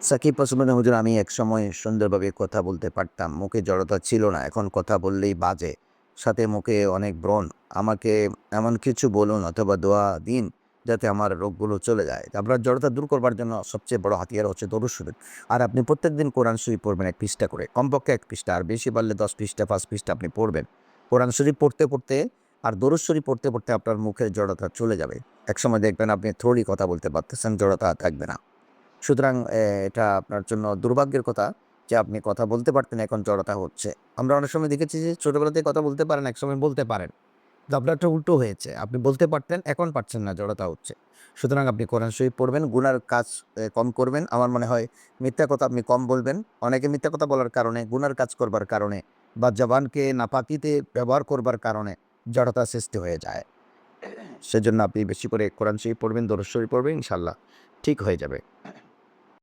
সাকিব ওসমান হুজুর, আমি একসময় সুন্দরভাবে কথা বলতে পারতাম। মুখে জড়তা ছিল না। এখন কথা বললেই বাজে। সাথে মুখে অনেক ব্রণ। আমাকে এমন কিছু বলুন অথবা দোয়া দিন যাতে আমার রোগগুলো চলে যায়। আপনার জড়তা দূর করবার জন্য সবচেয়ে বড় হাতিয়ার হচ্ছে দরুদ আর আপনি প্রত্যেকদিন কোরআন শরীফ পড়বেন এক পৃষ্ঠা করে। কমপক্ষে এক পৃষ্ঠা। আর বেশি পারলে দশ পৃষ্ঠা, পাঁচ পৃষ্ঠা আপনি পড়বেন। কোরআন শরীফ পড়তে পড়তে আর দরুদ শরীফ পড়তে পড়তে আপনার মুখের জড়তা চলে যাবে। একসময় দেখবেন আপনি থ্রোলি কথা বলতে পারতেছেন, জড়তা থাকবে না। সুতরাং এটা আপনার জন্য দুর্ভাগ্যের কথা যে আপনি কথা বলতে পারতেন, এখন জড়তা হচ্ছে। আমরা অনেক সময় দেখেছি যে ছোটোবেলাতে কথা বলতে পারেন এক সময় বলতে পারেন। তো আপনারটা উল্টো হয়েছে। আপনি বলতে পারতেন, এখন পারছেন না, জড়তা হচ্ছে। সুতরাং আপনি কোরআন শরীফ পড়বেন, গুনার কাজ কম করবেন। আমার মনে হয় মিথ্যা কথা আপনি কম বলবেন। অনেকে মিথ্যা কথা বলার কারণে, গুনার কাজ করবার কারণে বা জবানকে নাপাকিতে ব্যবহার করবার কারণে জড়তা সৃষ্টি হয়ে যায়। সেজন্য আপনি বেশি করে কোরআন শরীফ পড়বেন দরজ শরীফ পড়বেন, ইনশাল্লাহ ঠিক হয়ে যাবে।